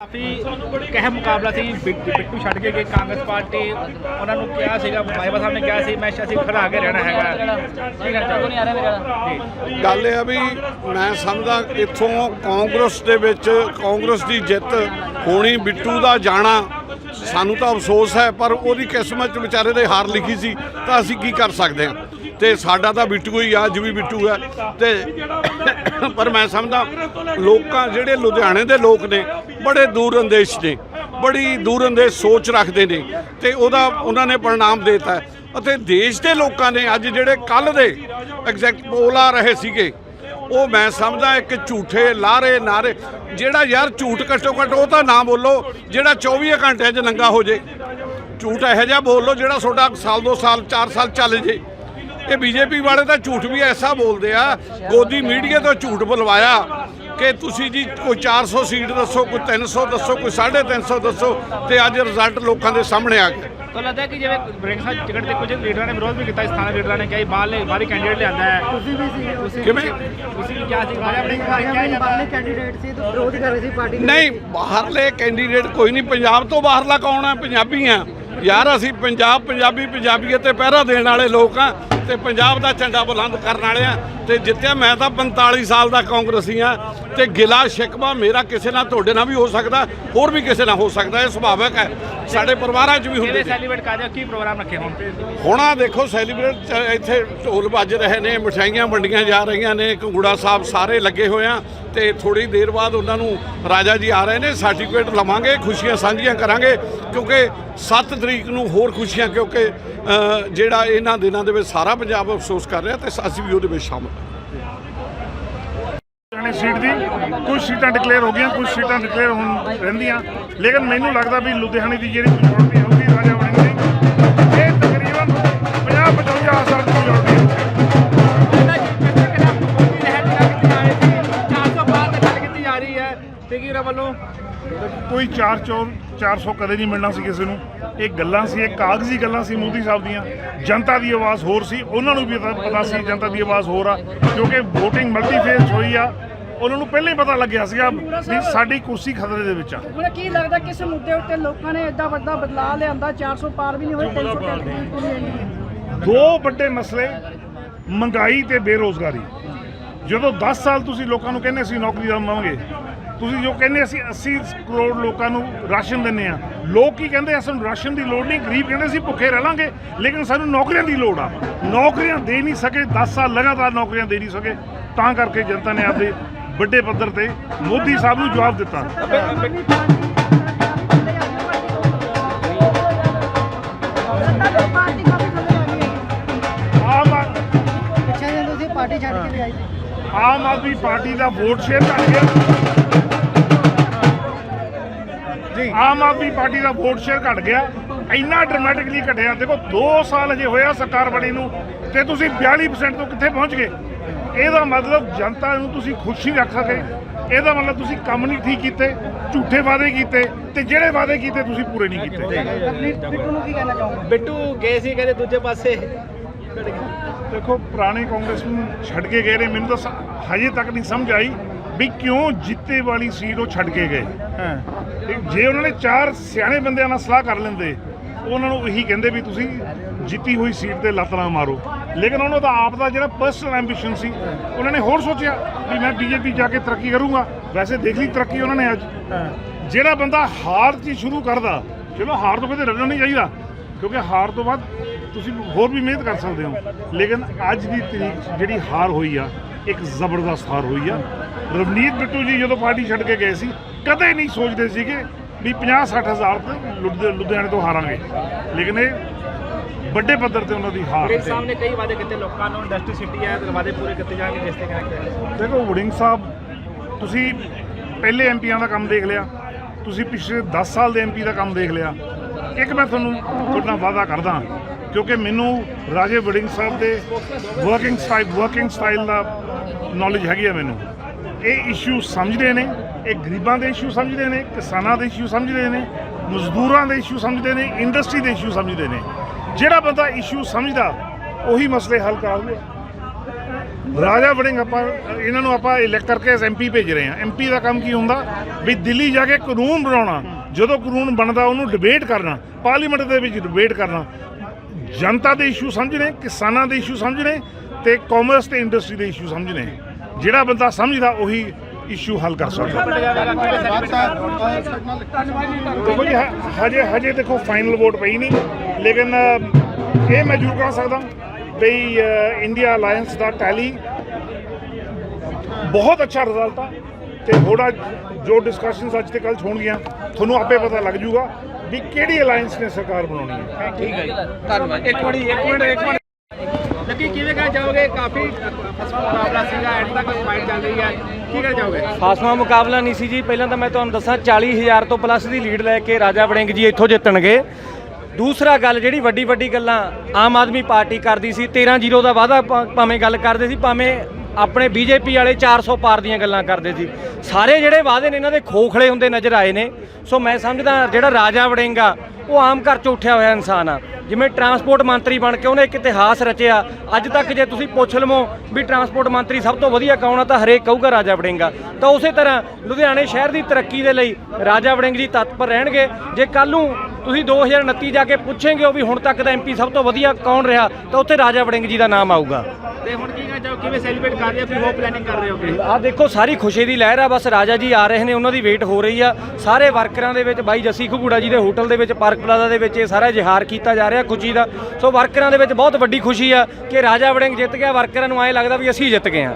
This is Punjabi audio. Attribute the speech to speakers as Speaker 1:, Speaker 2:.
Speaker 1: ਕਾਫੀ ਕਹਿ ਮੁਕਾਬਲਾ ਸੀ ਬਿੱਟੂ ਛੱਡ ਕੇ ਗਏ ਕਾਂਗਰਸ ਪਾਰਟੀ। ਉਹਨਾਂ ਨੂੰ ਕਿਹਾ ਸੀਗਾ ਬਾਈਬਾ ਸਾਹਿਬ ਨੇ ਕਿਹਾ ਸੀ ਮੈਂ ਅਸੀਂ ਖੜਾ ਕੇ ਰਹਿਣਾ ਹੈਗਾ। ਠੀਕ ਹੈ ਚਲੋ ਨਹੀਂ ਆ ਰਿਹਾ ਮੇਰਾ।
Speaker 2: ਗੱਲ ਇਹ ਆ ਵੀ ਮੈਂ ਸਮਝਦਾ ਇੱਥੋਂ ਕਾਂਗਰਸ ਦੇ ਵਿੱਚ ਕਾਂਗਰਸ ਦੀ ਜਿੱਤ ਹੋਣੀ ਬਿੱਟੂ ਦਾ ਜਾਣਾ ਸਾਨੂੰ ਤਾਂ ਅਫਸੋਸ ਹੈ ਪਰ ਉਹਦੀ ਕਿਸਮਤ ਚ ਵਿਚਾਰੇ ਦੇ ਹਾਰ ਲਿਖੀ ਸੀ ਤਾਂ ਅਸੀਂ ਕੀ ਕਰ ਸਕਦੇ ਹਾਂ? ਤੇ ਸਾਡਾ ਤਾਂ ਬਿੱਟੂ ਹੀ ਆ, ਅੱਜ ਵੀ ਬਿੱਟੂ ਹੈ ਤੇ ਪਰ ਮੈਂ ਸਮਝਦਾ, ਲੋਕਾਂ ਜਿਹੜੇ ਲੁਧਿਆਣੇ ਦੇ ਲੋਕ ਨੇ, ਬੜੇ ਦੂਰ ਅੰਦੇਸ਼ ਨੇ, ਬੜੀ ਦੂਰ ਅੰਦੇਸ਼ ਸੋਚ ਰੱਖਦੇ ਨੇ ਤੇ ਉਹਦਾ ਉਹਨਾਂ ਨੇ ਪ੍ਰਣਾਮ ਦੇਤਾ। ਅਤੇ ਦੇਸ਼ ਦੇ ਲੋਕਾਂ ਨੇ ਅੱਜ ਜਿਹੜੇ ਕੱਲ ਦੇ ਐਗਜ਼ੈਕਟ ਪੋਲ ਆ ਰਹੇ ਸੀਗੇ, ਉਹ ਮੈਂ ਸਮਝਦਾ ਇੱਕ ਝੂਠੇ ਲਾਰੇ ਨਾਰੇ, ਜਿਹੜਾ ਯਾਰ ਝੂਠ ਘੱਟੋ ਘੱਟ ਉਹ ਤਾਂ ਨਾ ਬੋਲੋ, ਜਿਹੜਾ 24 ਘੰਟਿਆਂ 'ਚ ਨੰਗਾ ਹੋ ਜੇ। ਝੂਠ ਇਹੋ ਜਿਹਾ ਬੋਲੋ ਜਿਹੜਾ ਤੁਹਾਡਾ ਸਾਲ ਦੋ ਸਾਲ 4 ਸਾਲ ਚੱਲ ਜੇ। ਇਹ ਬੀਜੇਪੀ ਵਾਲੇ ਤਾਂ ਝੂਠ ਵੀ ਐਸਾ ਬੋਲਦੇ ਆ ਗੋਦੀ ਮੀਡੀਆ ਤੋਂ ਝੂਠ ਬੁਲਵਾਇਆ ਕਿ ਤੁਸੀਂ ਜੀ ਕੋਈ 400 ਸੀਟ ਦੱਸੋ ਕੋਈ 300 ਦੱਸੋ ਕੋਈ 350 ਦੱਸੋ ਤੇ ਅੱਜ ਰਿਜ਼ਲਟ ਲੋਕਾਂ ਦੇ ਸਾਹਮਣੇ ਆ ਗਿਆ
Speaker 1: ਤਾਂ ਲੱਗਦਾ ਕਿ ਜਿਵੇਂ ਬ੍ਰਿੰਗ ਸਾਹਿਬ ਟਿਕਟ ਤੇ ਕੁਝ ਲੀਡਰਾਂ ਨੇ ਵਿਰੋਧ ਵੀ ਕੀਤਾ ਥਾਣੇ ਲੀਡਰਾਂ ਨੇ ਕਿਹਾ ਬਾਹਰਲੇ ਬਾਹਰੀ ਕੈਂਡੀਡੇਟ ਲਿਆਂਦਾ ਹੈ।
Speaker 3: ਤੁਸੀਂ ਵੀ ਸੀ ਤੁਸੀਂ
Speaker 2: ਕਿਵੇਂ?
Speaker 1: ਤੁਸੀਂ ਵੀ ਕਿਹਾ ਸੀ
Speaker 3: ਬਾਹਰਲੇ ਕੈਂਡੀਡੇਟ ਸੀ ਤਾਂ ਵਿਰੋਧ ਕਰ ਰਹੀ ਸੀ ਪਾਰਟੀ ਦੇ
Speaker 2: ਨਹੀਂ ਬਾਹਰਲੇ ਕੈਂਡੀਡੇਟ ਕੋਈ ਨਹੀਂ ਪੰਜਾਬ ਤੋਂ ਬਾਹਰਲਾ ਕੌਣ ਹੈ? ਪੰਜਾਬੀ ਆ ਯਾਰ ਅਸੀਂ ਪੰਜਾਬ ਪੰਜਾਬੀ ਪੰਜਾਬੀਅਤ ਤੇ ਪਹਿਰਾ ਦੇਣ ਵਾਲੇ ਲੋਕ ਆ ਤੇ ਪੰਜਾਬ ਦਾ ਝੰਡਾ ਬੁਲੰਦ ਕਰਨ ਵਾਲੇ ਆ ਤੇ ਜਿੱਤਿਆ। ਮੈਂ ਤਾਂ 45 ਸਾਲ ਦਾ ਕਾਂਗਰਸੀ ਆ ਤੇ ਗਿਲਾ ਸ਼ਿਕਵਾ ਮੇਰਾ ਕਿਸੇ ਨਾਲ ਤੁਹਾਡੇ ਨਾਲ ਵੀ ਹੋ ਸਕਦਾ ਹੋਰ ਵੀ ਕਿਸੇ ਨਾਲ ਹੋ ਸਕਦਾ ਇਹ ਸੁਭਾਵਿਕ ਹੈ। ਸਾਡੇ ਪਰਿਵਾਰਾਂ 'ਚ ਵੀ ਹੁੰਦੇ ਨੇ
Speaker 1: ਸੈਲੀਬ੍ਰੇਟ ਕਰ ਰਹੇ ਹੋ? ਕੀ ਪ੍ਰੋਗਰਾਮ ਰੱਖੇ ਹੁਣ?
Speaker 2: ਹੁਣ ਦੇਖੋ ਸੈਲੀਬ੍ਰੇਟ ਇੱਥੇ ਢੋਲ ਵੱਜ ਰਹੇ ਨੇ ਮਠਿਆਈਆਂ ਵੰਡੀਆਂ ਜਾ ਰਹੀਆਂ ਨੇ ਕੰਗੂੜਾ ਸਾਹਿਬ ਸਾਰੇ ਲੱਗੇ ਹੋਏ ਆ ਤੇ ਥੋੜੀ ਦੇਰ ਬਾਅਦ ਉਹਨਾਂ ਨੂੰ ਰਾਜਾ ਜੀ ਆ ਰਹੇ ਨੇ ਸਰਟੀਫਿਕੇਟ ਲਵਾਂਗੇ ਖੁਸ਼ੀਆਂ ਸਾਂਝੀਆਂ ਕਰਾਂਗੇ ਕਿਉਂਕਿ 7 ਤਰੀਕ ਨੂੰ ਹੋਰ ਖੁਸ਼ੀਆਂ ਕਿਉਂਕਿ ਜਿਹੜਾ ਇਹਨਾਂ ਦਿਨਾਂ ਦੇ ਵਿੱਚ ਸਾਰਾ ਪੰਜਾਬ ਅਫਸੋਸ ਕਰ ਰਿਹਾ ਤੇ ਅਸੀਂ ਵੀ ਉਹਦੇ ਵਿੱਚ ਸ਼ਾਮਲ ਹਾਂ।
Speaker 4: ਨੇ ਸੀਟ ਦੀ ਕੁਝ ਸੀਟਾਂ ਡਿਕਲੇਅਰ ਹੋ ਗਈਆਂ ਕੁਝ ਸੀਟਾਂ ਡਿਕਲੇਅਰ ਹੋਣ ਰਹਿੰਦੀਆਂ। ਲੇਕਿਨ ਮੈਨੂੰ ਲੱਗਦਾ ਵੀ ਲੁਧਿਆਣੇ ਦੀ ਜਿਹੜੀ ਮੈਜੋਰਟੀ ਹੋਊਗੀ ਰਾਜਾ ਵੜਿੰਗ ਦੀ। ਇਹ ਤਕਰੀਬਨ 50 55 ਹਜ਼ਾਰ ਦੀ ਮੈਜੋਰਟੀ ਹੋਊਗੀ
Speaker 1: ਵੱਲੋਂ
Speaker 4: ਕੋਈ 4 ਚੋਰ 400 ਕਦੇ ਨਹੀਂ ਮਿਲਣਾ ਸੀ ਕਿਸੇ ਨੂੰ। ਇਹ ਗੱਲਾਂ ਸੀ ਇਹ ਕਾਗਜ਼ੀ ਗੱਲਾਂ ਸੀ ਮੋਦੀ ਸਾਹਿਬ ਦੀਆਂ। ਜਨਤਾ ਦੀ ਆਵਾਜ਼ ਹੋਰ ਸੀ ਉਹਨਾਂ ਨੂੰ ਵੀ ਪਤਾ ਸੀ ਜਨਤਾ ਦੀ ਆਵਾਜ਼ ਹੋਰ ਆ ਕਿਉਂਕਿ VOTING ਮਲਟੀਫੇਸ ਹੋਈ ਆ। ਉਹਨਾਂ ਨੂੰ ਪਹਿਲਾਂ ਹੀ ਪਤਾ ਲੱਗਿਆ ਸੀਗਾ ਵੀ ਸਾਡੀ ਕੁਰਸੀ ਖਤਰੇ ਦੇ ਵਿੱਚ ਆ।
Speaker 5: ਮੈਨੂੰ ਕੀ ਲੱਗਦਾ ਕਿਸ ਮੁੱਦੇ ਉੱਤੇ ਲੋਕਾਂ ਨੇ ਐਡਾ ਵੱਡਾ ਬਦਲਾਅ ਲਿਆਂਦਾ? 400 ਪਾਰ ਵੀ ਨਹੀਂ ਹੋਏ 300 ਤੱਕ ਵੀ ਪੂਰੀ
Speaker 4: ਦੋ ਵੱਡੇ ਮਸਲੇ ਮਹਿੰਗਾਈ ਤੇ ਬੇਰੋਜ਼ਗਾਰੀ। ਜਦੋਂ 10 ਸਾਲ ਤੁਸੀਂ ਲੋਕਾਂ ਨੂੰ ਕਹਿੰਦੇ ਅਸੀਂ ਨੌਕਰੀ ਦਵਾਂਗੇ ਤੁਸੀਂ ਜੋ ਕਹਿੰਦੇ ਅਸੀਂ 80 ਕਰੋੜ ਲੋਕਾਂ ਨੂੰ ਰਾਸ਼ਨ ਦਿੰਨੇ ਆ ਲੋਕ ਕੀ ਕਹਿੰਦੇ ਸਾਨੂੰ ਰਾਸ਼ਨ ਦੀ ਲੋੜ ਨਹੀਂ ਗਰੀਬ ਕਹਿੰਦੇ ਅਸੀਂ ਭੁੱਖੇ ਰਹਿ ਲਾਂਗੇ ਲੇਕਿਨ ਸਾਨੂੰ ਨੌਕਰੀਆਂ ਦੀ ਲੋੜ ਆ। ਨੌਕਰੀਆਂ ਦੇ ਨਹੀਂ ਸਕੇ 10 ਸਾਲ ਲਗਾਤਾਰ ਨੌਕਰੀਆਂ ਦੇ ਨਹੀਂ ਸਕੇ ਤਾਂ ਕਰਕੇ ਜਨਤਾ ਨੇ ਆਪਦੇ ਵੱਡੇ ਪੱਧਰ ਤੇ ਮੋਦੀ ਸਾਹਿਬ ਨੂੰ ਜਵਾਬ ਦਿੱਤਾ। ਆਮ
Speaker 3: ਪਾਰਟੀ ਛੱਡ ਕੇ ਵੀ ਆਈ
Speaker 4: ਆਮ ਆਦਮੀ ਪਾਰਟੀ ਦਾ ਵੋਟ ਸ਼ੇਅਰ ਘਟ ਗਿਆ। ਜੀ। ਆਮ ਆਦਮੀ ਪਾਰਟੀ ਦਾ ਵੋਟ ਸ਼ੇਅਰ ਘਟ ਗਿਆ। ਇੰਨਾ ਡਰਾਮੈਟਿਕਲੀ ਘਟਿਆ। ਦੇਖੋ 2 ਸਾਲ ਅਜੇ ਹੋਇਆ ਸਰਕਾਰ ਬਣੀ ਨੂੰ ਤੇ ਤੁਸੀਂ 42% ਤੋਂ ਕਿੱਥੇ ਪਹੁੰਚ ਗਏ? ਇਹਦਾ ਮਤਲਬ ਜਨਤਾ ਨੂੰ ਤੁਸੀਂ ਖੁਸ਼ ਨਹੀਂ ਰੱਖ ਸਕੇ। ਇਹਦਾ ਮਤਲਬ ਤੁਸੀਂ ਕੰਮ ਨਹੀਂ ਠੀਕ ਕੀਤੇ ਝੂਠੇ ਵਾਅਦੇ ਕੀਤੇ ਤੇ ਜਿਹੜੇ ਵਾਅਦੇ ਕੀਤੇ ਤੁਸੀਂ ਪੂਰੇ ਨਹੀਂ ਕੀਤੇ।
Speaker 3: ਬਿੱਟੂ ਨੂੰ ਕੀ ਕਹਿਣਾ ਚਾਹੋਗੇ
Speaker 1: ਬਿੱਟੂ ਗਏ ਸੀ ਕਹਿੰਦੇ ਦੂਜੇ ਪਾਸੇ।
Speaker 4: ਦੇਖੋ ਪੁਰਾਣੇ ਕਾਂਗਰਸ ਨੂੰ ਛੱਡ ਕੇ ਗਏ ਨੇ। ਮੈਨੂੰ ਤਾਂ ਹਜੇ ਤੱਕ ਨਹੀਂ ਸਮਝ ਆਈ ਵੀ ਕਿਉਂ ਜਿੱਤੇ ਵਾਲੀ ਸੀਟ ਉਹ ਛੱਡ ਕੇ ਗਏ। ਜੇ ਉਹਨਾਂ ਨੇ ਚਾਰ ਸਿਆਣੇ ਬੰਦਿਆਂ ਨਾਲ ਸਲਾਹ ਕਰ ਲੈਂਦੇ ਉਹਨਾਂ ਨੂੰ ਇਹੀ ਕਹਿੰਦੇ ਵੀ ਤੁਸੀਂ ਜਿੱਤੀ ਹੋਈ ਸੀਟ ਤੇ ਲੱਤ ਨਾ ਮਾਰੋ। ਲੇਕਿਨ ਉਹਨਾਂ ਦਾ ਆਪ ਦਾ ਜਿਹੜਾ ਪਰਸਨਲ ਐਂਬੀਸ਼ਨ ਸੀ ਉਹਨਾਂ ਨੇ ਹੋਰ ਸੋਚਿਆ ਵੀ ਮੈਂ ਬੀਜੇਪੀ ਜਾ ਕੇ ਤਰੱਕੀ ਕਰੂੰਗਾ। ਵੈਸੇ ਦੇਖ ਲਈ ਤਰੱਕੀ ਉਹਨਾਂ ਨੇ ਅੱਜ। ਜਿਹੜਾ ਬੰਦਾ ਹਾਰ ਚ ਹੀ ਸ਼ੁਰੂ ਕਰਦਾ ਚਲੋ ਹਾਰ ਤੋਂ ਕਦੇ ਡਰਨਾ ਨਹੀਂ ਚਾਹੀਦਾ ਕਿਉਂਕਿ ਹਾਰ ਤੋਂ ਬਾਅਦ ਤੁਸੀਂ ਹੋਰ ਵੀ ਮਿਹਨਤ ਕਰ ਸਕਦੇ ਹੋ। ਲੇਕਿਨ ਅੱਜ ਦੀ ਤਰੀਕ ਜਿਹੜੀ ਹਾਰ ਹੋਈ ਆ ਇੱਕ ਜ਼ਬਰਦਸਤ ਹਾਰ ਹੋਈ ਆ। ਰਵਨੀਤ ਬਿੱਟੂ ਜੀ ਜਦੋਂ ਪਾਰਟੀ ਛੱਡ ਕੇ ਗਏ ਸੀ ਕਦੇ ਨਹੀਂ ਸੋਚਦੇ ਸੀਗੇ ਵੀ 50 60 ਹਜ਼ਾਰ ਤੇ ਲੁਧਿ- ਲੁਧਿਆਣੇ ਤੋਂ ਹਾਰਾਂਗੇ। ਲੇਕਿਨ ਇਹ ਵੱਡੇ ਪੱਧਰ ਤੇ ਉਹਨਾਂ ਦੀ ਹਾਰ
Speaker 1: ਸਾਹਿਬ ਨੇ ਕਈ ਵਾਅਦੇ ਕੀਤੇ ਲੋਕਾਂ ਨੂੰ ਇੰਡਸਟਰੀ ਸਿਟੀ ਹੈ ਤੇ ਵਾਅਦੇ ਪੂਰੇ ਕੀਤੇ ਜਾਣਗੇ ਜਿਸ ਤੇ
Speaker 4: ਦੇਖੋ ਵੜਿੰਗ ਸਾਹਿਬ ਤੁਸੀਂ ਪਹਿਲੇ ਐਮਪੀਆਂ ਦਾ ਕੰਮ ਦੇਖ ਲਿਆ ਤੁਸੀਂ ਪਿਛਲੇ 10 ਸਾਲ ਦੇ ਐਮਪੀ ਦਾ ਕੰਮ ਦੇਖ ਲਿਆ। ਇੱਕ ਮੈਂ ਤੁਹਾਨੂੰ ਤੁਹਾਡਾ ਵਾਅਦਾ ਕਰਦਾ ਕਿਉਂਕਿ ਮੈਨੂੰ ਰਾਜੇ ਵੜਿੰਗ ਸਾਹਿਬ ਦੇ ਵਰਕਿੰਗ ਸਟਾਈਲ ਵਰਕਿੰਗ ਸਟਾਈਲ ਦਾ ਨੌਲੇਜ ਹੈਗੀ ਆ ਮੈਨੂੰ। ਇਹ ਇਸ਼ੂ ਸਮਝਦੇ ਨੇ, ਇਹ ਗਰੀਬਾਂ ਦੇ ਇਸ਼ੂ ਸਮਝਦੇ ਨੇ, ਕਿਸਾਨਾਂ ਦੇ ਇਸ਼ੂ ਸਮਝਦੇ ਨੇ, ਮਜ਼ਦੂਰਾਂ ਦੇ ਇਸ਼ੂ ਸਮਝਦੇ ਨੇ ਇੰਡਸਟਰੀ ਦੇ ਇਸ਼ੂ ਸਮਝਦੇ ਨੇ। ਜਿਹੜਾ ਬੰਦਾ ਇਸ਼ੂ ਸਮਝਦਾ, ਉਹੀ ਮਸਲੇ ਹੱਲ ਕਰਾਊਗਾ ਰਾਜਾ ਵੜਿੰਗ ਆਪਾਂ, ਇਹਨਾਂ ਨੂੰ ਆਪਾਂ ਇਲੈਕਟ ਕਰਕੇ ਐਸ ਐਮਪੀ ਭੇਜ ਰਹੇ ਹਾਂ। ਐਮਪੀ ਦਾ ਕੰਮ ਕੀ ਹੁੰਦਾ? ਵੀ ਦਿੱਲੀ ਜਾ ਕੇ ਕਾਨੂੰਨ ਬਣਾਉਣਾ। ਜਦੋਂ ਕਾਨੂੰਨ ਬਣਦਾ, ਉਹਨੂੰ ਡਿਬੇਟ ਕਰਨਾ। ਪਾਰਲੀਮੈਂਟ ਦੇ ਵਿੱਚ ਡਿਬੇਟ ਕਰਨਾ। ਜਨਤਾ ਦੇ ਇਸ਼ੂ ਸਮਝਣੇ ਕਿਸਾਨਾਂ ਦੇ ਇਸ਼ੂ ਸਮਝਣੇ ਤੇ ਕਾਮਰਸ ਤੇ ਇੰਡਸਟਰੀ ਦੇ ਇਸ਼ੂ ਸਮਝਣੇ ਜਿਹੜਾ ਬੰਦਾ ਸਮਝਦਾ, ਉਹੀ ਇਸ਼ੂ ਹੱਲ ਕਰ ਸਕਦਾ। ਦੇਖੋ ਜੀ ਹਜੇ ਹਜੇ ਦੇਖੋ ਫਾਈਨਲ ਵੋਟ ਪਈ ਨਹੀਂ। ਲੇਕਿਨ, ਇਹ ਮੈਂ ਜ਼ਰੂਰ ਕਹਿ ਸਕਦਾ ਬਈ ਇੰਡੀਆ ਅਲਾਈਅੰਸ ਦਾ ਟੈਲੀ ਬਹੁਤ ਅੱਛਾ ਰਿਜ਼ਲਟ ਆ। ਤੇ ਥੋੜਾ ਜੋ ਡਿਸਕਸ਼ਨਸ ਅੱਜ ਤੇ ਕੱਲ ਹੋਣਗੀਆਂ, ਤੁਹਾਨੂੰ ਆਪੇ ਪਤਾ ਲੱਗ ਜੂਗਾ ਵੀ ਕਿਹੜੀ ਅਲਾਈਅੰਸ ਨੇ ਸਰਕਾਰ ਬਣਾਉਣੀ ਹੈ?
Speaker 1: ਠੀਕ ਹੈ ਜੀ। ਧੰਨਵਾਦ। ਇੱਕ ਮਿੰਟ ਇੱਕ ਮਿੰਟ ਇੱਕ ਮਿੰਟ। ਲੱਗੀ ਕਿਵੇਂ ਕਹਿਣਾ ਚਾਹੋਗੇ ਕਾਫੀ ਫਸਵਾ ਮੁਕਾਬਲਾ ਸੀਗਾ ਐਂਡ ਤੱਕ ਫਾਈਟ ਚੱਲ ਰਹੀ ਹੈ। ਕੀ ਕਹਿਣਾ ਚਾਹੋਗੇ
Speaker 6: ਫਾਸਵਾ ਮੁਕਾਬਲਾ ਨਹੀਂ ਸੀ ਜੀ। ਪਹਿਲਾਂ ਤਾਂ ਮੈਂ ਤੁਹਾਨੂੰ ਦੱਸਾਂ 40000 ਤੋਂ ਪਲੱਸ ਦੀ ਲੀਡ ਲੈ ਕੇ ਰਾਜਾ ਵੜਿੰਗ ਜੀ ਇੱਥੋਂ ਜਿੱਤਣਗੇ। ਦੂਸਰਾ ਗੱਲ ਜਿਹੜੀ ਵੱਡੀ ਵੱਡੀ ਗੱਲਾਂ ਆਮ ਆਦਮੀ ਪਾਰਟੀ ਕਰਦੀ ਸੀ 13-0 ਦਾ ਵਾਅਦਾ ਭਾਵੇਂ ਗੱਲ ਕਰਦੇ ਸੀ ਭਾਵੇਂ ਆਪਣੇ ਬੀਜੇਪੀ ਵਾਲੇ 400 ਪਾਰ ਦੀਆਂ ਗੱਲਾਂ ਕਰਦੇ ਸੀ। ਸਾਰੇ ਜਿਹੜੇ ਵਾਅਦੇ ਨੇ, ਇਹਨਾਂ ਦੇ ਖੋਖਲੇ ਹੁੰਦੇ ਨਜ਼ਰ ਆਏ ਨੇ। ਸੋ ਮੈਂ ਸਮਝਦਾ ਜਿਹੜਾ ਰਾਜਾ ਵੜਿੰਗਾ ਉਹ ਆਮ ਘਰ ਚ ਉੱਠਿਆ ਹੋਇਆ ਇਨਸਾਨ ਆ। ਜਿਵੇਂ ਟਰਾਂਸਪੋਰਟ ਮੰਤਰੀ ਬਣ ਕੇ ਉਹਨੇ ਇੱਕ ਇਤਿਹਾਸ ਰਚਿਆ। ਅੱਜ ਤੱਕ ਜੇ ਤੁਸੀਂ ਪੁੱਛ ਲਵੋ ਵੀ ਟਰਾਂਸਪੋਰਟ ਮੰਤਰੀ ਸਭ ਤੋਂ ਵਧੀਆ ਕੌਣ ਆ, ਤਾਂ ਹਰੇਕ ਕਹੂਗਾ ਰਾਜਾ ਵੜਿੰਗਾ ਤਾਂ ਉਸੇ ਤਰ੍ਹਾਂ ਲੁਧਿਆਣੇ ਸ਼ਹਿਰ ਦੀ ਤਰੱਕੀ ਦੇ ਲਈ ਰਾਜਾ ਵੜਿੰਗ ਜੀ ਤਤਪਰ ਰਹਿਣਗੇ। ਜੇ ਕੱਲ ਨੂੰ ਤੁਸੀਂ 2029 ਜਾ ਕੇ ਪੁੱਛेंगे ਉਹ ਵੀ ਹੁਣ ਤੱਕ ਦਾ ਐਮਪੀ ਸਭ ਤੋਂ ਵਧੀਆ ਕੌਣ ਰਿਹਾ, ਤਾਂ ਉੱਥੇ ਰਾਜਾ ਵੜਿੰਗ ਜੀ ਦਾ ਨਾਮ ਆਊਗਾ।
Speaker 1: ਤੇ ਹੁਣ ਕੀ ਕਹਿਣਾ ਚਾਹੋ? ਕਿਵੇਂ ਸੈਲੀਬ੍ਰੇਟ ਕਰ ਰਹੇ ਹੋ? ਫਿਰ ਹੋ ਪਲੈਨਿੰਗ ਕਰ ਰਹੇ ਹੋਗੇ
Speaker 6: ਆਹ ਦੇਖੋ, ਸਾਰੀ ਖੁਸ਼ੀ ਦੀ ਲਹਿਰ ਆ, ਬਸ ਰਾਜਾ ਜੀ ਆ ਰਹੇ ਨੇ, ਉਹਨਾਂ ਦੀ ਵੇਟ ਹੋ ਰਹੀ ਆ। ਸਾਰੇ ਵਰਕਰਾਂ ਦੇ ਵਿੱਚ, ਬਾਈ ਜੱਸੀ ਘੁਗੂੜਾ ਜੀ ਦੇ ਹੋਟਲ ਦੇ ਵਿੱਚ, ਪਾਰਕ ਪਲਾਜ਼ਾ ਦੇ ਵਿੱਚ ਇਹ ਸਾਰਾ ਇਜ਼ਹਾਰ ਕੀਤਾ ਜਾ ਰਿਹਾ ਖੁਸ਼ੀ ਦਾ। ਸੋ ਵਰਕਰਾਂ ਦੇ ਵਿੱਚ ਬਹੁਤ ਵੱਡੀ ਖੁਸ਼ੀ ਆ ਕਿ ਰਾਜਾ ਵੜਿੰਗ ਜਿੱਤ ਗਿਆ ਵਰਕਰਾਂ ਨੂੰ ਐਂ ਲੱਗਦਾ ਵੀ ਅਸੀਂ ਜਿੱਤ ਗਏ ਆ